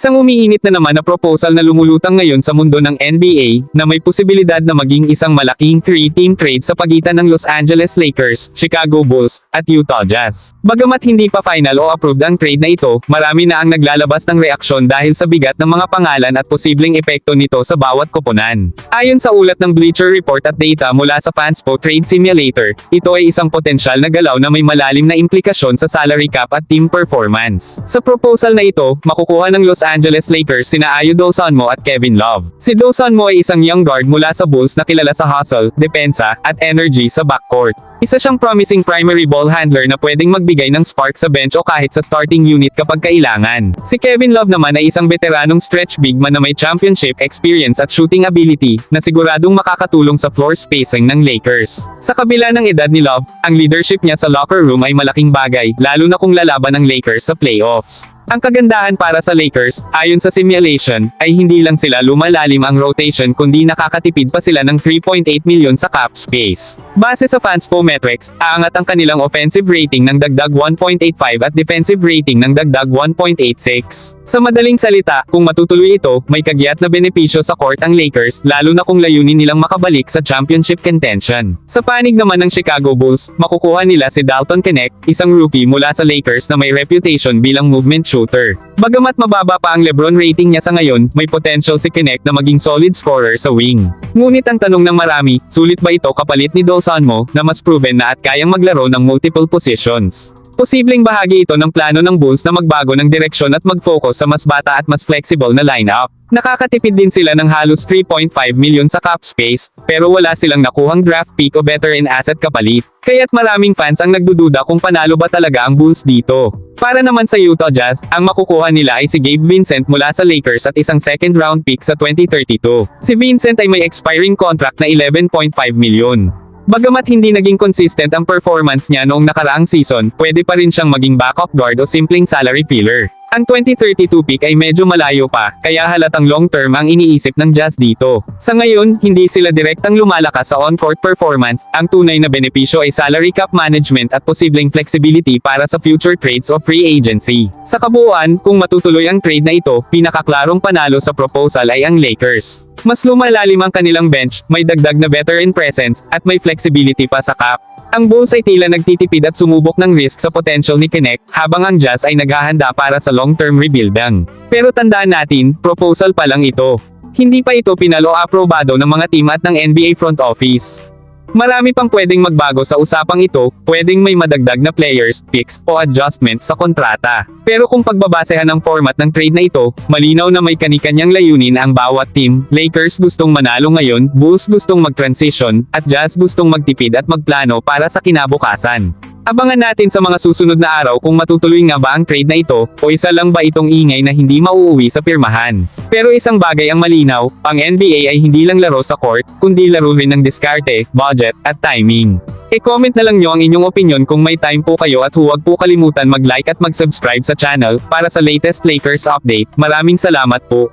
Isang umiinit na naman na proposal na lumulutang ngayon sa mundo ng NBA, na may posibilidad na maging isang malaking three-team trade sa pagitan ng Los Angeles Lakers, Chicago Bulls, at Utah Jazz. Bagamat hindi pa final o approved ang trade na ito, marami na ang naglalabas ng reaksyon dahil sa bigat ng mga pangalan at posibleng epekto nito sa bawat koponan. Ayon sa ulat ng Bleacher Report at data mula sa Fanspo Trade Simulator, ito ay isang potensyal na galaw na may malalim na implikasyon sa salary cap at team performance. Sa proposal na ito, makukuha ng Los Angeles Lakers sina Ayo Dosunmo at Kevin Love. Si Dosunmo ay isang young guard mula sa Bulls na kilala sa hustle, depensa, at energy sa backcourt. Isa siyang promising primary ball handler na pwedeng magbigay ng spark sa bench o kahit sa starting unit kapag kailangan. Si Kevin Love naman ay isang veteranong stretch big man na may championship experience at shooting ability na siguradong makakatulong sa floor spacing ng Lakers. Sa kabila ng edad ni Love, ang leadership niya sa locker room ay malaking bagay, lalo na kung lalaban ng Lakers sa playoffs. Ang kagandahan para sa Lakers, ayon sa simulation, ay hindi lang sila lumalalim ang rotation kundi nakakatipid pa sila ng 3.8 milyon sa cap space. Base sa Fanspo metrics, aangat ang kanilang offensive rating ng dagdag 1.85 at defensive rating ng dagdag 1.86. Sa madaling salita, kung matutuloy ito, may kagyat na benepisyo sa court ang Lakers, lalo na kung layunin nilang makabalik sa championship contention. Sa panig naman ng Chicago Bulls, makukuha nila si Dalton Knecht, isang rookie mula sa Lakers na may reputation bilang movement shooter. Bagamat mababa pa ang LeBron rating niya sa ngayon, may potential si Knecht na maging solid scorer sa wing. Ngunit ang tanong ng marami, sulit ba ito kapalit ni Dosunmo, na mas proven na at kayang maglaro ng multiple positions? Posibleng bahagi ito ng plano ng Bulls na magbago ng direksyon at mag-focus sa mas bata at mas flexible na lineup. Nakakatipid din sila ng halos 3.5 milyon sa cap space, pero wala silang nakuhang draft pick o veteran asset kapalit. Kaya't maraming fans ang nagdududa kung panalo ba talaga ang Bulls dito. Para naman sa Utah Jazz, ang makukuha nila ay si Gabe Vincent mula sa Lakers at isang second round pick sa 2032. Si Vincent ay may expiring contract na 11.5 milyon. Bagamat hindi naging consistent ang performance niya noong nakaraang season, pwede pa rin siyang maging backup guard o simpleng salary filler. Ang 2032 pick ay medyo malayo pa, kaya halatang long-term ang iniisip ng Jazz dito. Sa ngayon, hindi sila direktang lumalakas sa on-court performance, ang tunay na benepisyo ay salary cap management at posibleng flexibility para sa future trades o free agency. Sa kabuuan, kung matutuloy ang trade na ito, pinakaklarong panalo sa proposal ay ang Lakers. Mas lumalalim ang kanilang bench, may dagdag na veteran presence, at may flexibility pa sa cap. Ang Bulls ay tila nagtitipid at sumubok ng risk sa potential ni Kinect, habang ang Jazz ay naghahanda para sa long-term rebuilding. Pero tandaan natin, proposal pa lang ito. Hindi pa ito pinalo aprobado ng mga team at ng NBA front office. Marami pang pwedeng magbago sa usapang ito, pwedeng may madagdag na players, picks, o adjustment sa kontrata. Pero kung pagbabasehan ng format ng trade na ito, malinaw na may kanikanyang layunin ang bawat team. Lakers gustong manalo ngayon, Bulls gustong mag-transition, at Jazz gustong magtipid at magplano para sa kinabukasan. Abangan natin sa mga susunod na araw kung matutuloy nga ba ang trade na ito, o isa lang ba itong ingay na hindi mauuwi sa pirmahan. Pero isang bagay ang malinaw, ang NBA ay hindi lang laro sa court, kundi laro rin ng diskarte, budget, at timing. E-comment na lang nyo ang inyong opinion kung may time po kayo at huwag po kalimutan mag-like at mag-subscribe sa channel, para sa latest Lakers update. Maraming salamat po.